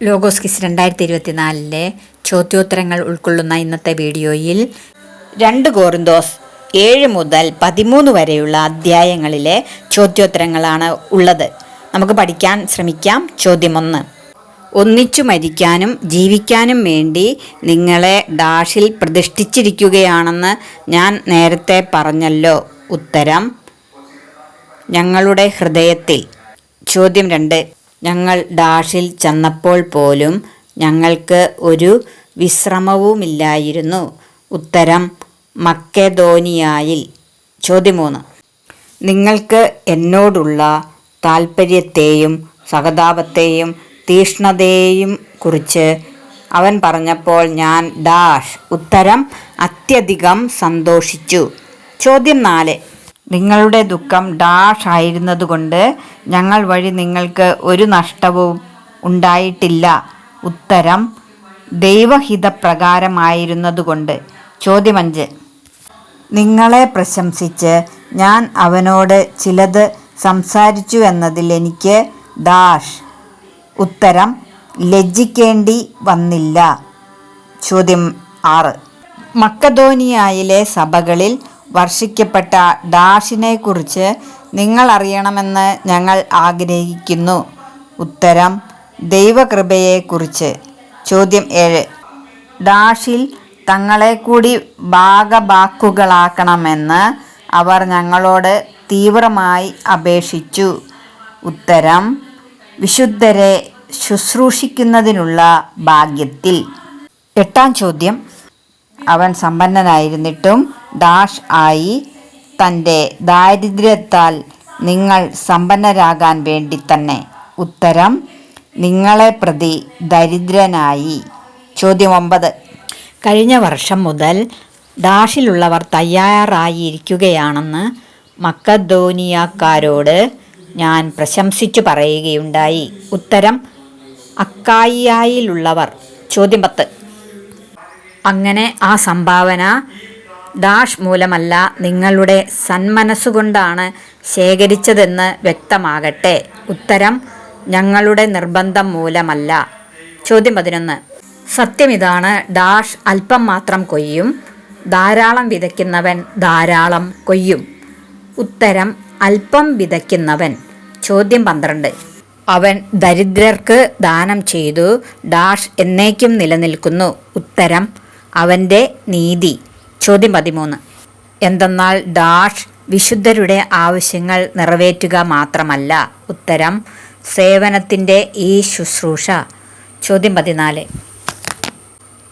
Logos kiss രണ്ടായിരത്തി ഇരുപത്തിനാലിലെ ചോദ്യോത്തരങ്ങൾ ഉൾക്കൊള്ളുന്ന ഇന്നത്തെ വീഡിയോയിൽ രണ്ട് കോറിന്തോസ് ഏഴ് മുതൽ പതിമൂന്ന് വരെയുള്ള അധ്യായങ്ങളിലെ ചോദ്യോത്തരങ്ങളാണ് ഉള്ളത്. നമുക്ക് പഠിക്കാൻ ശ്രമിക്കാം. ചോദ്യം ഒന്ന് ഒന്നിച്ചു മരിക്കാനും ജീവിക്കാനും വേണ്ടി നിങ്ങളെ ഡാഷിൽ പ്രതിഷ്ഠിച്ചിരിക്കുകയാണെന്ന് ഞാൻ നേരത്തെ പറഞ്ഞല്ലോ. ഉത്തരം. ഞങ്ങളുടെ ഹൃദയത്തിൽ. ചോദ്യം രണ്ട്. ഞങ്ങൾ ഡാഷിൽ ചെന്നപ്പോൾ പോലും ഞങ്ങൾക്ക് ഒരു വിശ്രമവുമില്ലായിരുന്നു. ഉത്തരം മക്കെദോനിയായിൽ. ചോദ്യം മൂന്ന് നിങ്ങൾക്ക് എന്നോടുള്ള താൽപ്പര്യത്തെയും സഹതാപത്തെയും തീഷ്ണതയെയും കുറിച്ച് അവൻ പറഞ്ഞപ്പോൾ ഞാൻ ഡാഷ് ഉത്തരം അത്യധികം സന്തോഷിച്ചു. ചോദ്യം നാല്. നിങ്ങളുടെ ദുഃഖം ഡാഷ് ആയിരുന്നതുകൊണ്ട് ഞങ്ങൾ വഴി നിങ്ങൾക്ക് ഒരു നഷ്ടവും ഉണ്ടായിട്ടില്ല. ഉത്തരം ദൈവഹിതപ്രകാരമായിരുന്നതുകൊണ്ട്. ചോദ്യം അഞ്ച് നിങ്ങളെ പ്രശംസിച്ച് ഞാൻ അവനോട് ചിലത് സംസാരിച്ചു എന്നതിൽ എനിക്ക് ഡാഷ്. ഉത്തരം ലജ്ജിക്കേണ്ടി വന്നില്ല. ചോദ്യം ആറ്. മക്കധോനിയായിലെ സഭകളിൽ വർഷിക്കപ്പെട്ട ഡാഷിനെക്കുറിച്ച് നിങ്ങൾ അറിയണമെന്ന് ഞങ്ങൾ ആഗ്രഹിക്കുന്നു. ഉത്തരം ദൈവകൃപയെക്കുറിച്ച്. ചോദ്യം ഏഴ്. ഡാഷിൽ തങ്ങളെ കൂടി ഭാഗഭാക്കുകളാക്കണമെന്ന് അവർ ഞങ്ങളോട് തീവ്രമായി അപേക്ഷിച്ചു. ഉത്തരം വിശുദ്ധരെ ശുശ്രൂഷിക്കുന്നതിനുള്ള ഭാഗ്യത്തിൽ. എട്ടാം ചോദ്യം. അവൻ സമ്പന്നനായിരുന്നിട്ടും ഡാഷ് ആയി തന്റെ ദാരിദ്ര്യത്താൽ നിങ്ങൾ സമ്പന്നരാകാൻ വേണ്ടി തന്നെ. ഉത്തരം നിങ്ങളെ പ്രതി ദരിദ്രനായി. ചോദ്യം ഒമ്പത്. കഴിഞ്ഞ വർഷം മുതൽ ഡാഷിലുള്ളവർ തയ്യാറായിരിക്കുകയാണെന്ന് മക്കധോനിയക്കാരോട് ഞാൻ പ്രശംസിച്ചു പറയുകയുണ്ടായി. ഉത്തരം അക്കായിയായിലുള്ളവർ. ചോദ്യം പത്ത്. അങ്ങനെ ആ സംഭാവന ഡാഷ് മൂലമല്ല നിങ്ങളുടെ സന്മനസ്സുകൊണ്ടാണ് ശേഖരിച്ചതെന്ന് വ്യക്തമാകട്ടെ. ഉത്തരം ഞങ്ങളുടെ നിർബന്ധം മൂലമല്ല. ചോദ്യം പതിനൊന്ന്. സത്യം ഇതാണ് ഡാഷ് അല്പം മാത്രം കൊയ്യും. ധാരാളം വിതയ്ക്കുന്നവൻ ധാരാളം കൊയ്യും. ഉത്തരം അല്പം വിതയ്ക്കുന്നവൻ. ചോദ്യം പന്ത്രണ്ട്. അവൻ ദരിദ്രർക്ക് ദാനം ചെയ്തു ഡാഷ് എന്നേക്കും നിലനിൽക്കുന്നു. ഉത്തരം അവന്റെ നീതി. ചോദ്യം പതിമൂന്ന്. എന്തെന്നാൽ ഡാഷ് വിശുദ്ധരുടെ ആവശ്യങ്ങൾ നിറവേറ്റുക മാത്രമല്ല. ഉത്തരം സേവനത്തിന്റെ ഈ ശുശ്രൂഷ. ചോദ്യം പതിനാല്.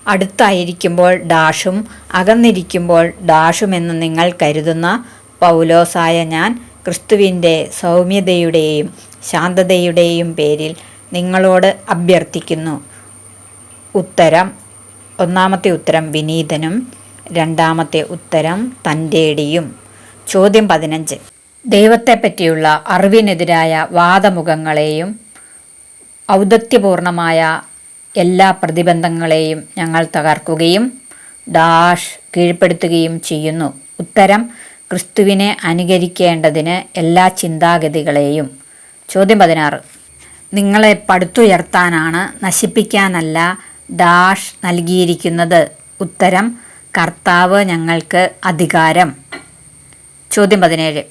അടുത്തായിരിക്കുമ്പോൾ ഡാഷും അകന്നിരിക്കുമ്പോൾ ഡാഷുമെന്ന് നിങ്ങൾ കരുതുന്ന പൗലോസായ ഞാൻ ക്രിസ്തുവിന്റെ സൗമ്യതയുടെയും ശാന്തതയുടെയും പേരിൽ നിങ്ങളോട് അഭ്യർത്ഥിക്കുന്നു. ഉത്തരം ഒന്നാമത്തെ ഉത്തരം വിനീതനും രണ്ടാമത്തെ ഉത്തരം തന്റെടിയും. ചോദ്യം പതിനഞ്ച്. ദൈവത്തെപ്പറ്റിയുള്ള അറിവിനെതിരായ വാദമുഖങ്ങളെയും ഔദത്യപൂർണമായ എല്ലാ പ്രതിബന്ധങ്ങളെയും ഞങ്ങൾ തകർക്കുകയും ഡാഷ് കീഴ്പ്പെടുത്തുകയും ചെയ്യുന്നു. ഉത്തരം ക്രിസ്തുവിനെ അനുകരിക്കേണ്ടതിന് എല്ലാ ചിന്താഗതികളെയും. ചോദ്യം പതിനാറ്. നിങ്ങളെ പടുത്തുയർത്താനാണ് നശിപ്പിക്കാനല്ല ഡാഷ് നൽകിയിരിക്കുന്നത്. ഉത്തരം കർത്താവ് ഞങ്ങൾക്ക് അധികാരം. ചോദ്യം പതിനേഴ്.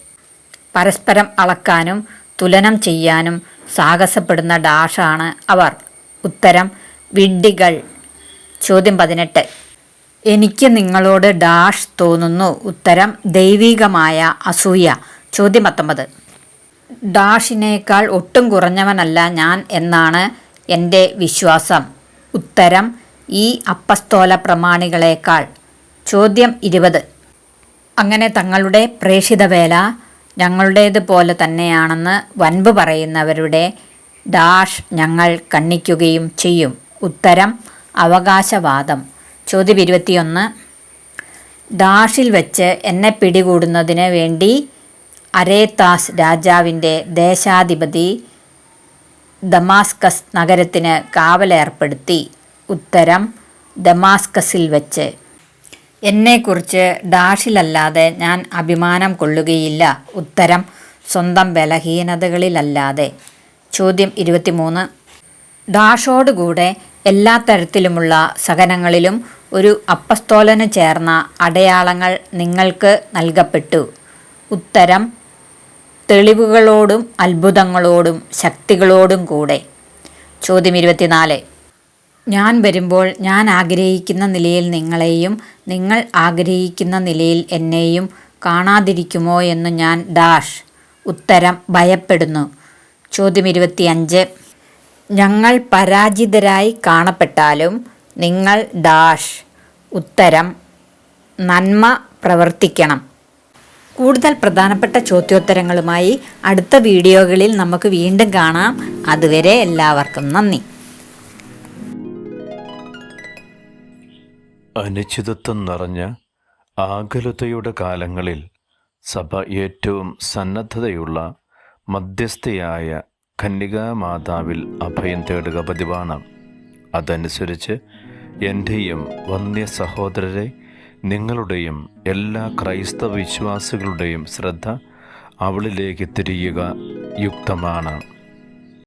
പരസ്പരം അളക്കാനും തുലനം ചെയ്യാനും സാഹസപ്പെടുന്ന ഡാഷാണ് അവർ. ഉത്തരം വിഡ്ഢികൾ. ചോദ്യം പതിനെട്ട്. എനിക്ക് നിങ്ങളോട് ഡാഷ് തോന്നുന്നു. ഉത്തരം ദൈവികമായ അസൂയ. ചോദ്യം പത്തൊമ്പത്. ഡാഷിനേക്കാൾ ഒട്ടും കുറഞ്ഞവനല്ല ഞാൻ എന്നാണ് എന്റെ വിശ്വാസം. ഉത്തരം ഈ അപ്പസ്തോല പ്രമാണികളേക്കാൾ ചോദ്യം ഇരുപത്. അങ്ങനെ തങ്ങളുടെ പ്രേഷിത വേല ഞങ്ങളുടേതുപോലെ തന്നെയാണെന്ന് വൻപ് പറയുന്നവരുടെ ഡാഷ് ഞങ്ങൾ കണ്ണിക്കുകയും ചെയ്യും. ഉത്തരം അവകാശവാദം. ചോദ്യം ഇരുപത്തിയൊന്ന്. ഡാഷിൽ വെച്ച് എന്നെ പിടികൂടുന്നതിന് വേണ്ടി അരേതാസ് രാജാവിന്റെ ദേശാധിപതി ദമാസ്കസ് നഗരത്തിന് കാവലേർപ്പെടുത്തി. ഉത്തരം ദമാസ്കസിൽ വെച്ച്. എന്നെക്കുറിച്ച് ഡാഷിലല്ലാതെ ഞാൻ അഭിമാനം കൊള്ളുകയില്ല. ഉത്തരം സ്വന്തം ബലഹീനതകളിലല്ലാതെ. ചോദ്യം ഇരുപത്തിമൂന്ന്. ഡാഷോടുകൂടെ എല്ലാ തരത്തിലുമുള്ള സഹനങ്ങളിലും ഒരു അപ്പസ്തോലന് ചേർന്ന അടയാളങ്ങൾ നിങ്ങൾക്ക് നൽകപ്പെട്ടു. ഉത്തരം തെളിവുകളോടും അത്ഭുതങ്ങളോടും ശക്തികളോടും കൂടെ. ചോദ്യം ഇരുപത്തിനാല്. ഞാൻ വരുമ്പോൾ ഞാൻ ആഗ്രഹിക്കുന്ന നിലയിൽ നിങ്ങളെയും നിങ്ങൾ ആഗ്രഹിക്കുന്ന നിലയിൽ എന്നെയും കാണാതിരിക്കുമോ എന്ന് ഞാൻ ഡാഷ്. ഉത്തരം ഭയപ്പെടുന്നു. ചോദ്യം ഇരുപത്തിയഞ്ച്. ഞങ്ങൾ പരാജിതരായി കാണപ്പെട്ടാലും നിങ്ങൾ ഡാഷ്. ഉത്തരം നന്മ പ്രവർത്തിക്കണം. കൂടുതൽ പ്രധാനപ്പെട്ട ചോദ്യോത്തരങ്ങളുമായി അടുത്ത വീഡിയോകളിൽ നമുക്ക് വീണ്ടും കാണാം. അതുവരെ എല്ലാവർക്കും നന്ദി. അനിശ്ചിതത്വം നിറഞ്ഞ ആകുലതയുടെ കാലങ്ങളിൽ സഭ ഏറ്റവും സന്നദ്ധതയുള്ള മധ്യസ്ഥയായ കന്യകാമാതാവിൽ അഭയം തേടുക പതിവാണ്. അതനുസരിച്ച് എന്റെയും വന്യ സഹോദരരെ നിങ്ങളുടെയും എല്ലാ ക്രൈസ്തവ വിശ്വാസികളുടെയും ശ്രദ്ധ അവളിലേക്ക് തിരിയുക യുക്തമാണ്.